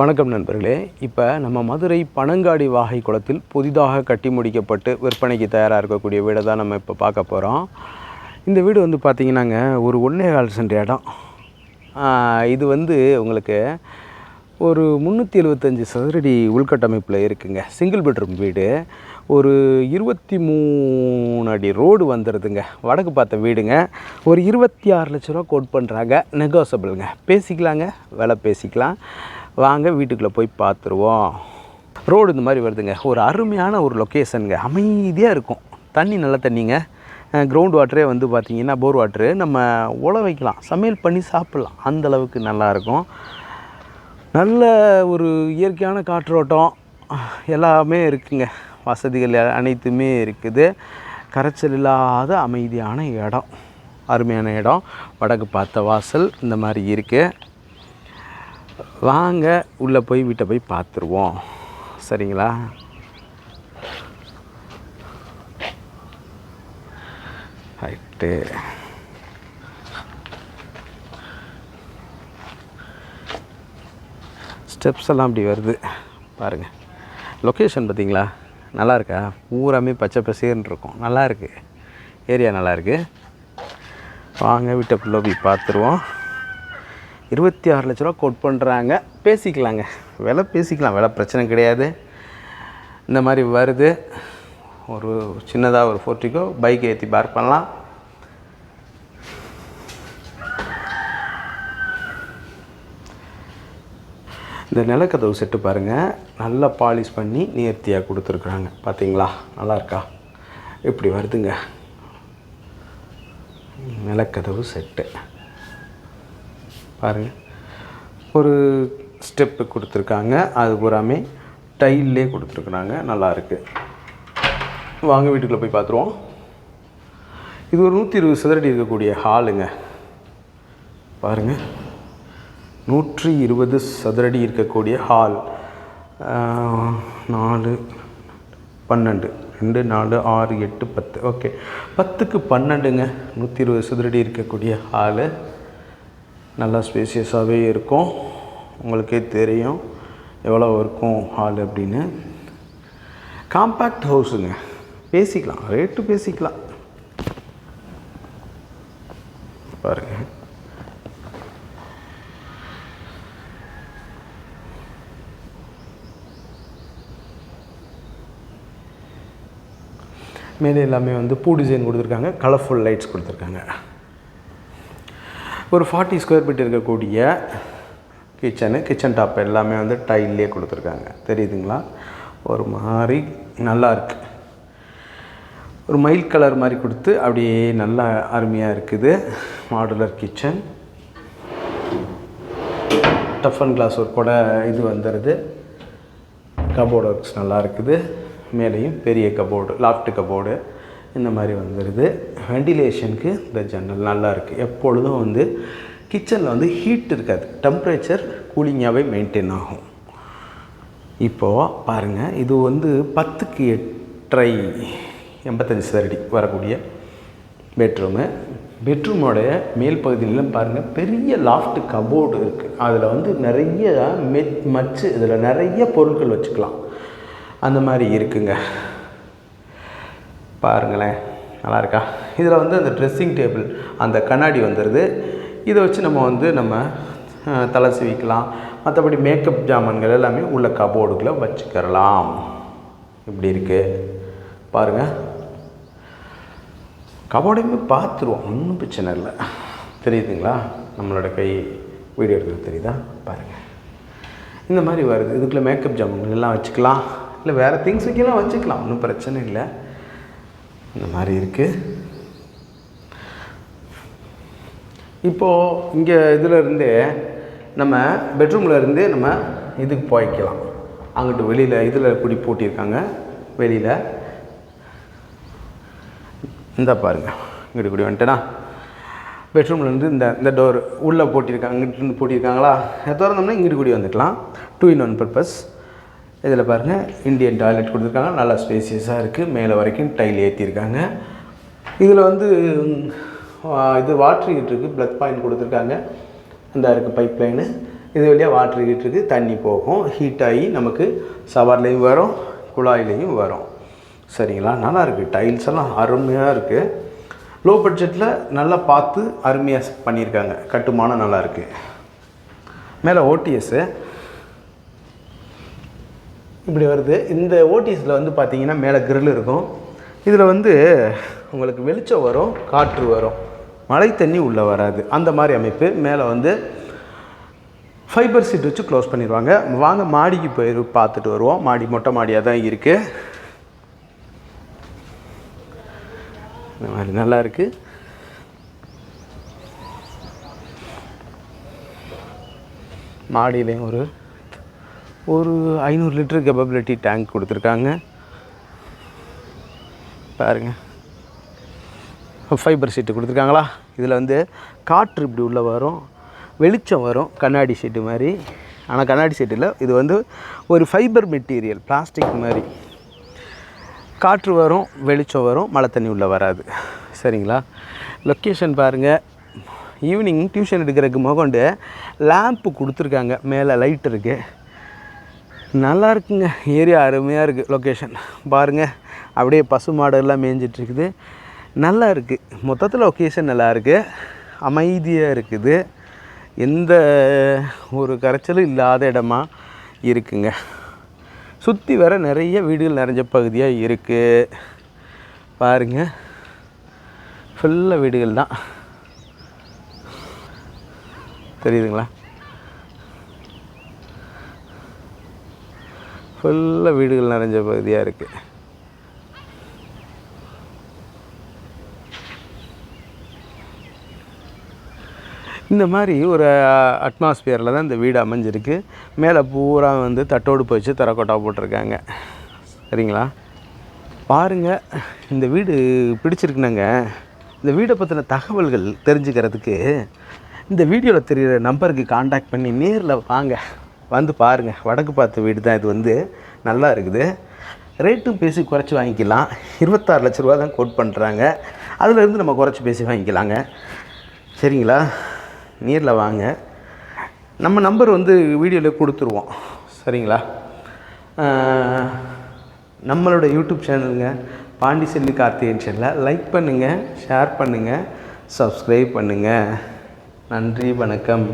வணக்கம் நண்பர்களே. இப்போ நம்ம மதுரை பனங்காடி வாகை குளத்தில் புதிதாக கட்டி முடிக்கப்பட்டு விற்பனைக்கு தயாராக இருக்கக்கூடிய வீடை தான் நம்ம இப்போ பார்க்க போகிறோம் இந்த வீடு வந்து பார்த்திங்கன்னாங்க ஒரு ஒன்றே கால் சென்ற இடம். இது வந்து உங்களுக்கு ஒரு முந்நூற்றி எழுபத்தஞ்சி சதுரடி உள்கட்டமைப்பில் இருக்குங்க. சிங்கிள் பெட்ரூம் வீடு. ஒரு இருபத்தி மூணு அடி ரோடு வந்துடுதுங்க வடக்கு பார்த்த வீடுங்க. ஒரு இருபத்தி ஆறு லட்ச ரூபா கோட் பண்ணுறாங்க நெகோசபிளுங்க பேசிக்கலாங்க. விலை பேசிக்கலாம். வாங்க வீட்டுக்குள்ளே போய் பார்த்துருவோம் ரோடு இந்த மாதிரி வருதுங்க. ஒரு அருமையான ஒரு லொக்கேஷனுங்க அமைதியாக இருக்கும். தண்ணி நல்ல தண்ணிங்க. கிரவுண்ட் வாட்டரே வந்து பார்த்திங்கன்னா போர் வாட்டரு நம்ம உழ வைக்கலாம். சமையல் பண்ணி சாப்பிட்லாம். அந்த அளவுக்கு நல்லாயிருக்கும் நல்ல ஒரு இயற்கையான காற்றோட்டம் எல்லாமே இருக்குங்க. வசதிகள் அனைத்துமே இருக்குது. கரைச்சல் இல்லாத அமைதியான இடம். அருமையான இடம். வடக்கு பார்த்த வாசல் இந்த மாதிரி இருக்குது வாங்க உள்ளே போய் வீட்டை போய் பார்த்துருவோம். சரிங்களா? ரைட்டு ஸ்டெப்ஸ் எல்லாம் அப்படி வருது. பாருங்கள் லொக்கேஷன் பார்த்தீங்களா? நல்லா இருக்கா? பூராமே பச்சை பசேர்னு இருக்கும். நல்லா இருக்குது ஏரியா நல்லா இருக்குது வாங்க வீட்டுக்குள்ளே போய் பார்த்துருவோம். இருபத்தி ஆறு லட்ச ரூபா கோட் பண்ணுறாங்க பேசிக்கலாங்க. விலை பேசிக்கலாம். விலை பிரச்சனை கிடையாது. இந்த மாதிரி வருது. ஒரு சின்னதாக ஒரு ஃபோர்ட்டிக்கோ பைக் ஏற்றி பார்க் பண்ணலாம். இந்த நிலக்கதவு செட்டு பாருங்கள் நல்லா பாலிஷ் பண்ணி நேர்த்தியாக கொடுத்துருக்குறாங்க. பார்த்தீங்களா நல்லா இருக்கா? இப்படி வருதுங்க? நிலக்கதவு செட்டு. பாருங்கள் ஒரு ஸ்டெப்பு கொடுத்துருக்காங்க. அது பூராமே டைல்லே கொடுத்துருக்குறாங்க. நல்லாயிருக்கு வாங்க வீட்டுக்குள்ளே போய் பார்த்துருவோம் இது ஒரு நூற்றி இருபது சதுரடி இருக்கக்கூடிய ஹாலுங்க பாருங்கள் நூற்றி இருபது சதுரடி இருக்கக்கூடிய ஹால் நாலு பன்னெண்டு. ரெண்டு நாலு ஆறு எட்டு பத்து. ஓகே பத்துக்கு பன்னெண்டுங்க. நூற்றி இருபது சதுரடி இருக்கக்கூடிய ஹாலு நல்லா ஸ்பேசியஸாகவே இருக்கும். உங்களுக்கே தெரியும் எவ்வளோ இருக்கும் ஹால் அப்படின்னு. காம்பேக்ட் ஹவுஸுங்க. பேசிக்கலாம். ரேட்டு பேசிக்கலாம். பாருங்கள் மேலே எல்லாமே வந்து பூ டிசைன் கொடுத்துருக்காங்க. கலர்ஃபுல் லைட்ஸ் கொடுத்துருக்காங்க. ஒரு ஃபார்ட்டி ஸ்கொயர் ஃபீட் இருக்கக்கூடிய கிச்சனு கிச்சன் டாப் எல்லாமே வந்து டைல்லே கொடுத்துருக்காங்க. தெரியுதுங்களா? ஒரு மாதிரி நல்லாயிருக்கு ஒரு மயில் கலர் மாதிரி கொடுத்து அப்படியே நல்லா அருமையாக இருக்குது. Modular kitchen tough and glass ஒரு கூட இது வந்துடுது கபோர்டு ஒர்க்ஸ் நல்லா இருக்குது. மேலேயும் பெரிய கபோர்டு லாஃப்ட் கபோர்டு இந்த மாதிரி வந்துடுது வெண்டிலேஷனுக்கு இந்த ஜன்னல் நல்லா இருக்குது எப்பொழுதும் வந்து கிச்சனில் வந்து ஹீட் இருக்காது. டெம்ப்ரேச்சர் கூலிங்காகவே மெயின்டைன் ஆகும். இப்போது பாருங்கள் இது வந்து பத்துக்கு எட்டரை எண்பத்தஞ்சு சதடி வரக்கூடிய பெட்ரூமு பெட்ரூமோடைய மேல் பகுதியிலும் பாருங்கள் பெரிய லாஃப்ட் கபோர்டு இருக்குது அதில் வந்து நிறைய மெ மச்சு இதில் நிறைய பொருட்கள் வச்சுக்கலாம். அந்த மாதிரி இருக்குங்க. பாருங்களேன் நல்லா இருக்கா இதில் வந்து அந்த ட்ரெஸ்ஸிங் டேபிள் அந்த கண்ணாடி வந்துடுது இதை வச்சு நம்ம வந்து நம்ம தலை சீவிக்கலாம். மற்றபடி மேக்கப் ஜாமான்கள் எல்லாமே உள்ள கபோர்டுக்குள்ளே வச்சுக்கிறலாம். இப்படி இருக்குது பாருங்கள் கபோர்டையுமே பார்த்துருவோம். ஒன்றும் பிரச்சனை இல்லை. தெரியுதுங்களா? நம்மளோட கை வீடியோ எடுக்கிறது தெரியுதா? பாருங்கள் இந்த மாதிரி வருது. இதுக்குள்ளே மேக்கப் ஜாமான்கள் எல்லாம் வச்சுக்கலாம். இல்லை வேறு திங்ஸ் வைக்கலாம் வச்சுக்கலாம். ஒன்றும் பிரச்சனை இல்லை. இந்த மாதிரி இருக்குது இப்போது இங்கே இதில் நம்ம பெட்ரூமில் இருந்தே நம்ம இதுக்கு போய்க்கலாம். அங்கிட்டு வெளியில் இதில் இப்படி போட்டியிருக்காங்க வெளியில். இந்த பாருங்கள் இங்கிட்டு இப்படி வந்துட்டேனா? பெட்ரூம்லேருந்து இந்த இந்த டோர் உள்ளே போட்டிருக்காங்க இங்கிட்டு போட்டியிருக்காங்களா? போட்டிருக்காங்களா திறந்தோம்னா இங்கிட்டு கூடி வந்துக்கலாம். டூ இன் ஒன் பர்பஸ் இதில் பாருங்கள் இந்தியன் டாய்லெட் கொடுத்துருக்காங்க. நல்லா ஸ்பேசியஸாக இருக்குது மேலே வரைக்கும் டைல் ஏற்றிருக்காங்க இதில் வந்து இது வாட்ரு ஹீட்ருக்கு ப்ளக் பாயிண்ட் கொடுத்துருக்காங்க. இந்த இருக்குது பைப் லைனு இது வழியாக வாட்ரு ஹீட்ருக்கு தண்ணி போகும். ஹீட் ஆகி நமக்கு சவார்லேயும் வரும். குழாயிலையும் வரும். சரிங்களா? நல்லா இருக்குது டைல்ஸ் எல்லாம் அருமையாக இருக்குது லோ பட்ஜெட்டில் நல்லா பார்த்து அருமையாக பண்ணியிருக்காங்க. கட்டுமானம் நல்லாயிருக்கு மேலே ஓடிஎஸ்ஸு இப்படி வருது. இந்த ஓடிஎஸில் வந்து பார்த்தீங்கன்னா மேலே கிரில் இருக்கும். இதில் வந்து உங்களுக்கு வெளிச்சம் வரும் காற்று வரும். மழை தண்ணி உள்ளே வராது. அந்த மாதிரி அமைப்பு. மேலே வந்து ஃபைபர் சீட் வச்சு க்ளோஸ் பண்ணிடுவாங்க வாங்க மாடிக்கு போய் பார்த்துட்டு வருவோம். மாடி மொட்டை மாடியாக தான் இருக்குது இந்த மாதிரி நல்லா இருக்குது மாடியிலையும் ஒரு ஒரு ஐநூறு லிட்டர் கெப்பபிலிட்டி டேங்க் கொடுத்துருக்காங்க. பாருங்கள் ஃபைபர் சீட்டு கொடுத்துருக்காங்களா? இதில் வந்து காற்று இப்படி உள்ளே வரும். வெளிச்சம் வரும். கண்ணாடி ஷீட்டு மாதிரி. ஆனால் கண்ணாடி ஷீட்டில் இது வந்து ஒரு ஃபைபர் மெட்டீரியல் பிளாஸ்டிக் மாதிரி. காற்று வரும் வெளிச்சம் வரும் மழை தண்ணி உள்ளே வராது. சரிங்களா? லொக்கேஷன் பாருங்கள் ஈவினிங் டியூஷன் எடுக்கிறதுக்கு முகொண்டு லேம்ப்பு கொடுத்துருக்காங்க. மேலே லைட் இருக்குது நல்லா இருக்குங்க ஏரியா அருமையாக இருக்குது லொக்கேஷன் பாருங்கள் அப்படியே பசு மாடெல்லாம் மேய்ஞ்சிட்ருக்குது. நல்லா இருக்குது மொத்தத்தில் லொக்கேஷன் நல்லா இருக்குது அமைதியாக இருக்குது. எந்த ஒரு கரைச்சலும் இல்லாத இடமா இருக்குங்க. சுற்றி வர நிறைய வீடுகள் நிறைஞ்ச பகுதியாக இருக்குது பாருங்கள் ஃபுல்லாக வீடுகள் தான் தெரியுதுங்களா? ஃபுல்லாக வீடுகள் நிறைஞ்ச பகுதியாக இருக்குது இந்த மாதிரி ஒரு அட்மாஸ்பியரில் தான் இந்த வீடு அமைஞ்சிருக்கு. மேலே பூரா வந்து தட்டோடு போச்சு தரக்கோட்டா போட்டிருக்காங்க. சரிங்களா? பாருங்கள் இந்த வீடு பிடிச்சிருக்குனாங்க. இந்த வீடை பற்றின தகவல்கள் தெரிஞ்சுக்கிறதுக்கு இந்த வீடியோவில் தெரிகிற நம்பருக்கு காண்டாக்ட் பண்ணி நேரில் வாங்க. வந்து பாருங்கள் வடக்கு பார்த்த வீடு தான் இது வந்து. நல்லா இருக்குது. ரேட்டும் பேசி குறைச்சி வாங்கிக்கலாம். இருபத்தாறு லட்ச ரூபா தான் கோட் பண்ணுறாங்க அதுலேருந்து நம்ம குறைச்சி பேசி வாங்கிக்கலாங்க. சரிங்களா? நேரில் வாங்க. நம்ம நம்பர் வந்து வீடியோவில் கொடுத்துருவோம். சரிங்களா? நம்மளோட யூடியூப் சேனலுங்க பாண்டிச்செல்வி கார்த்திகேயன் சேனலை லைக் பண்ணுங்கள் ஷேர் பண்ணுங்கள் சப்ஸ்கிரைப் பண்ணுங்கள் நன்றி வணக்கம்.